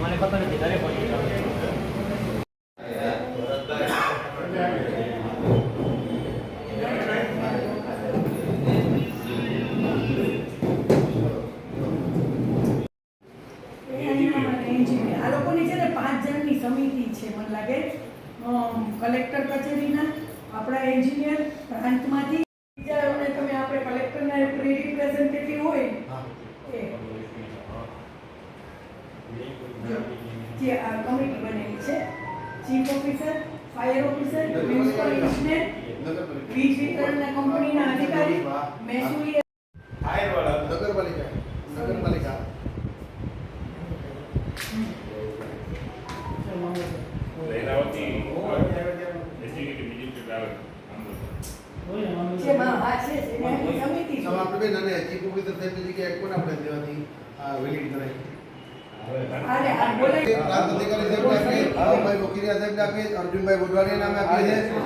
મને ખબર નથી ઘરે પહોંચી કલેક્ટર કચેરીના આપણા એન્જિનિયર પ્રાંતમાંથી બીજાઓને તમે આપણે કલેક્ટરના રિપ્રેઝેન્ટેટિવ હોય એ જે આ કમિટી બનેલી છે. Chief officer fire officer municipal ઇજનેર વીજ વિતરણના કંપનીના અધિકારી મહેસૂલી નગરપાલિકા. નગરપાલિકા. આપણે બેન અને ચીફ ઓફિસર સાહેબની જગ્યાએ કોને આપણે દેવાથી વેલિડ કરાય? પ્રાંત અધિકારી સાહેબને આપીએ ભાઈ વકીરિયા સાહેબને આપીએ અર્જુનભાઈ બુધવાડિયા નામે આપીએ છે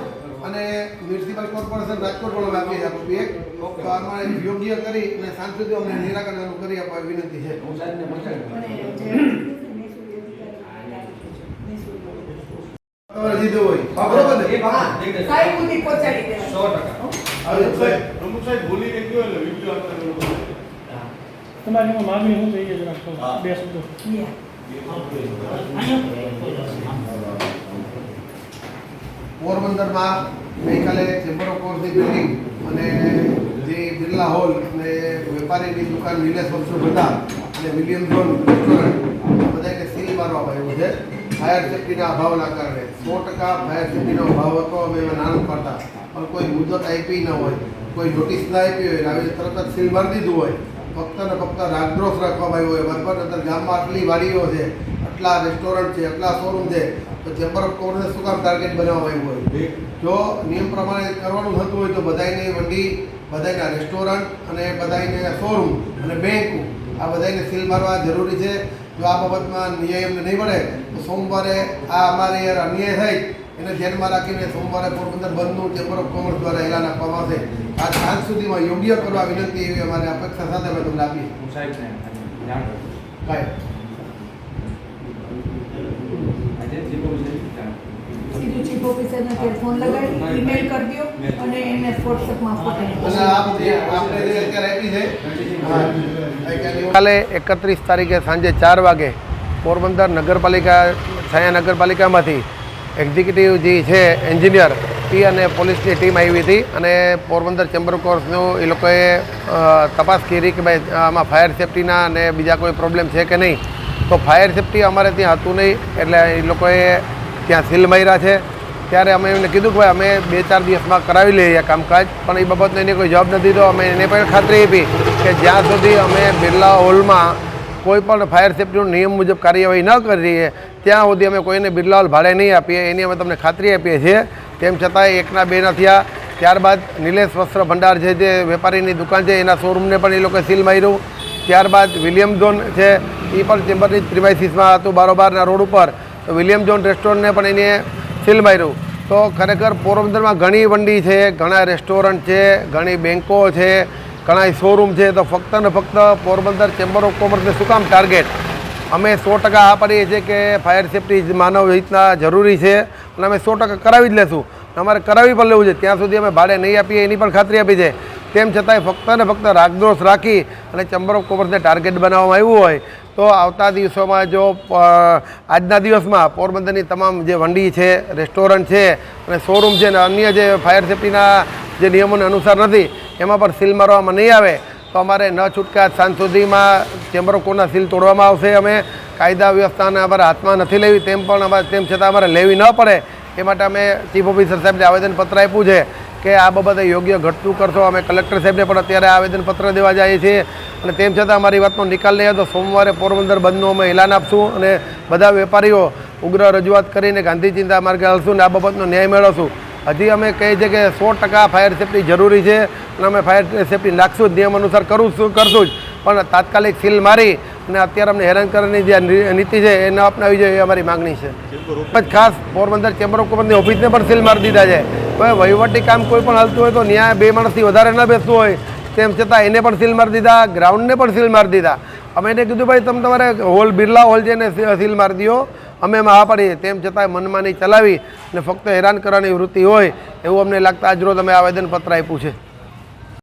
અને મ્યુનિસિપલ કોર્પોરેશન રાજકોટ પણ આપી છે આપણું એક. તો આમાં યોગ્ય કરી અને સાંજ સુધી અમને નિરાકરણ કરી આપવા વિનંતી છે. અને જે મહેસૂલી તમારે જીધું હોય. હા, બરોબર ને. સાહેબ સુધી પહોંચાડી દેવાય. હવે સાહેબ પ્રમુખ સાહેબ ભૂલી ગયો એટલે વીડિયો આપણે તમારી એમાં માગણી શું થઈ જરા બે શબ્દો. પોરબંદરમાં ગઈકાલે ચેમ્બર ઓફ કોર્સની બિલ્ડિંગ અને જે બિરલા હોલ અને વેપારીની દુકાન નિલેશ વર્ષો બધા અને વિલિયમ ઝોન રેસ્ટોરન્ટ બધાને સીલ મારવામાં આવ્યું છે. ફાયર સેફ્ટીના અભાવના કારણે સો ટકા ફાયર સેફ્ટીનો અભાવ હતો. અમે એમાં નાનું પડતા પણ કોઈ મુદત આપી ન હોય કોઈ નોટિસ ના આપી હોય અને આવી તરત જ સીલ મારી દીધું હોય ફક્ત ને ફક્ત રાગદ્રોષ રાખવામાં આવ્યો હોય બરાબર અત્યારે ગામમાં આટલી વાડીઓ છે આટલા રેસ્ટોરન્ટ છે આટલા શોરૂમ છે તો ચેમ્બર ઓફ કોમર્સને શું કામ ટાર્ગેટ બનાવવામાં આવ્યું હોય? જો. નિયમ પ્રમાણે કરવાનું થતું હોય તો બધાયની વંડી બધાયના રેસ્ટોરન્ટ અને બધાયને શોરૂમ અને બેંક આ બધાયને સીલ મારવા જરૂરી છે. જો આ બાબતમાં ન્યાય એમને નહીં મળે તો સોમવારે આ અમારે યાર અન્યાય થાય એને ધ્યાનમાં રાખીને સોમવારે પોરબંદર બંધનું ચેમ્બર ઓફ કોમર્સ દ્વારા એલાન આપવામાં આવશે આ સાંજ સુધીમાં યોગ્ય કરવા વિનંતી એવી અમારી અપેક્ષા સાથે અમે તમને આપીએ. કાંઈ. ચીફ ઓફિસરને ફોન લગાડી ઈમેલ કરી દો અને એને વોટ્સએપમાં ફોટો અને આ બધી આપણે જે અત્યારે આપી છે કાલે એકત્રીસ તારીખે સાંજે ચાર વાગે પોરબંદર નગરપાલિકા છાયા નગરપાલિકામાંથી એક્ઝિક્યુટિવ જે છે એન્જિનિયર એ અને પોલીસની ટીમ આવી હતી અને પોરબંદર ચેમ્બર કોર્સનું એ લોકોએ તપાસ કરી કે ભાઈ, આમાં ફાયર સેફટીના અને બીજા કોઈ પ્રોબ્લેમ છે કે નહીં. તો ફાયર સેફટી અમારે ત્યાં હતું નહીં, એટલે એ લોકોએ ત્યાં સીલ માર્યા છે. ત્યારે અમે એમને કીધું કે ભાઈ, અમે બે ચાર દિવસમાં કરાવી લઈએ કામકાજ, પણ એ બાબતનો એને કોઈ જવાબ નથી તો અમે એને પણ ખાતરી આપી કે જ્યાં સુધી અમે બિરલા હોલમાં કોઈ પણ ફાયર સેફ્ટીનો નિયમ મુજબ કાર્યવાહી ન કરીએ, ત્યાં સુધી અમે કોઈને બિરલાલ ભાડે નહીં આપીએ, એની અમે તમને ખાતરી આપીએ છીએ. તેમ છતાંય એકના બે ન થયા. ત્યારબાદ નિલેશ વસ્ત્ર ભંડાર છે જે વેપારીની દુકાન છે, એના શોરૂમને પણ એ લોકોએ સીલ માર્યું. ત્યારબાદ વિલિયમ ઝોન છે એ પણ ચેમ્બરની પ્રિમાઇસીસમાં હતું બારોબારના રોડ ઉપર. તો વિલિયમ ઝોન રેસ્ટોરન્ટને પણ એને સીલ માર્યું. તો ખરેખર પોરબંદરમાં ઘણી વંડી છે, ઘણા રેસ્ટોરન્ટ છે, ઘણી બેન્કો છે ઘણા શોરૂમ છે તો ફક્ત ને ફક્ત પોરબંદર ચેમ્બર ઓફ કોમર્સને શું કામ ટાર્ગેટ અમે સો ટકા આ પાડીએ છીએ કે ફાયર સેફ્ટી માનવ હિતના જરૂરી છે અને અમે સો ટકા કરાવી જ લેશું. અમારે કરાવી પણ લેવું છે. ત્યાં સુધી અમે ભાડે નહીં આપીએ, એની પણ ખાતરી આપી છે. તેમ છતાંય ફક્ત ને ફક્ત રાગદોષ રાખી અને ચેમ્બર ઓફ કોમર્સને ટાર્ગેટ બનાવવામાં આવ્યું હોય, તો આવતા દિવસોમાં જો આજના દિવસમાં પોરબંદરની તમામ જે વંડી છે રેસ્ટોરન્ટ છે અને શોરૂમ છે અને અન્ય જે ફાયર સેફ્ટીના જે નિયમોને અનુસાર નથી એમાં પણ સીલ મારવામાં નહીં આવે તો અમારે ન છૂટકા સાંજ સુધીમાં ચેમ્બર ઓફ સીલ તોડવામાં આવશે. અમે કાયદા વ્યવસ્થાને અમારે હાથમાં નથી લેવી તેમ પણ અમારે તેમ છતાં અમારે લેવી ન પડે. એ માટે અમે ચીફ ઓફિસર સાહેબને આવેદનપત્ર આપ્યું છે કે આ બાબતે યોગ્ય ઘટતું કરશો. અમે કલેક્ટર સાહેબને પણ અત્યારે આવેદનપત્ર દેવા જઈએ છીએ. અને તેમ છતાં અમારી વાતનો નિકાલ નહીં તો સોમવારે પોરબંદર બંધનું અમે એલાન આપશું અને બધા વેપારીઓ ઉગ્ર રજૂઆત કરીને ગાંધી ચિંતા માર્ગે હલશું અને આ બાબતનો ન્યાય મેળવશું. હજી અમે કહીએ છીએ કે સો ટકા ફાયર સેફ્ટી જરૂરી છે. અને અમે ફાયર સેફ્ટી નાખશું જ નિયમ અનુસાર કરું છું કરશું જ. પણ તાત્કાલિક સીલ મારી અને અત્યારે અમને હેરાન કરવાની જે નીતિ છે એ ન અપનાવી જોઈએ એ અમારી માગણી છે. જ ખાસ પોરબંદર ચેમ્બર ઓફ કોમર્સની ઓફિસને પણ સીલ મારી દીધા છે. હવે વહીવટી કામ કોઈ પણ હાલતું હોય તો ન્યાય બે માણસથી વધારે ન બેસતું હોય. તેમ છતાં એને પણ સીલ મારી દીધા ગ્રાઉન્ડને પણ સીલ મારી દીધા. અમે એને કીધું, ભાઈ, તમે તમારે હોલ, બિરલા હોલ છે ને સીલ મારી દો અમે એમાં હા પાડીએ. તેમ છતાંય મનમાની ચલાવી અને ફક્ત હેરાન કરવાની વૃત્તિ હોય એવું અમને લાગતા આજરોજ અમે આવેદનપત્ર આપ્યું છે.